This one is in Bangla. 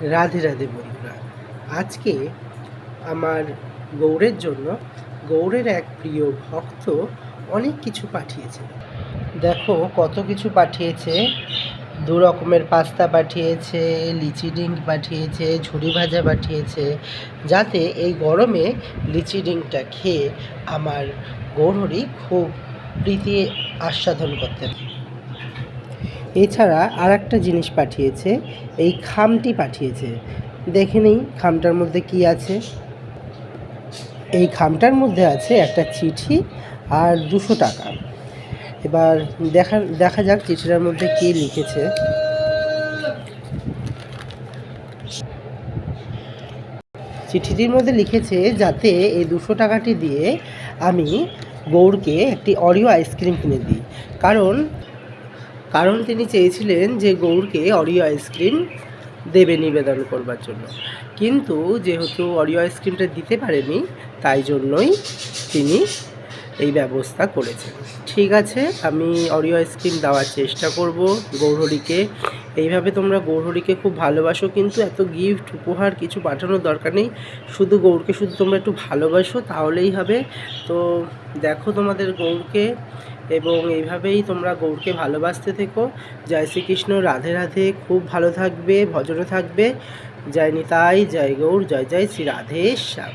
রাধে রাধে বন্ধুরা। আজকে আমার গৌরের জন্য গৌরের এক প্রিয় ভক্ত অনেক কিছু পাঠিয়েছে। দেখো কত কিছু পাঠিয়েছে। দু রকমের পাস্তা পাঠিয়েছে, লিচি ডিঙ্ক পাঠিয়েছে ঝুড়ি ভাজা পাঠিয়েছে, যাতে এই গরমে লিচি ডিঙ্কটা খেয়ে আমার গৌরহরি খুব প্রীতি আস্বাদন করতে এছাড়া আর একটা জিনিস পাঠিয়েছে, এই খামটি পাঠিয়েছে। দেখে নেই খামটার মধ্যে কি আছে। এই খামটার মধ্যে আছে একটা চিঠি আর দুশো টাকা। এবার দেখা দেখা যাক চিঠিটার মধ্যে কি লিখেছে। চিঠিটির মধ্যে লিখেছে যাতে এই দুশো টাকাটি দিয়ে আমি গৌরকে একটি অরিও আইসক্রিম কিনে দিই। কারণ কারণ তিনি চেয়েছিলেন যে গৌরকে অরিও আইসক্রিম দেবে নিবেদন করবার জন্য। কিন্তু যেহেতু অরিও আইসক্রিমটা দিতে পারেনি, তাই জন্যই তিনি এই ব্যবস্থা করেছে। ঠিক আছে, আমি অরিও আইসক্রিম দেওয়ার চেষ্টা করব গৌরহরিকে। এইভাবে তোমরা গৌরহরিকে খুব ভালোবাসো, কিন্তু এত গিফট উপহার কিছু পাঠানোর দরকার নেই। শুধু গৌরকে শুধু তোমরা একটু ভালোবাসো, তাহলেই হবে। তো দেখো তোমাদের গৌরকে, এবং এইভাবেই তোমরা গৌরকে ভালোবাসতে থেকো। জয় শ্রীকৃষ্ণ, রাধে রাধে, খুব ভালো থাকবে ভজনে থাকবে। জয় নিতাই, জয় গৌর, জয় জয় শ্রী রাধে, শ্যাম।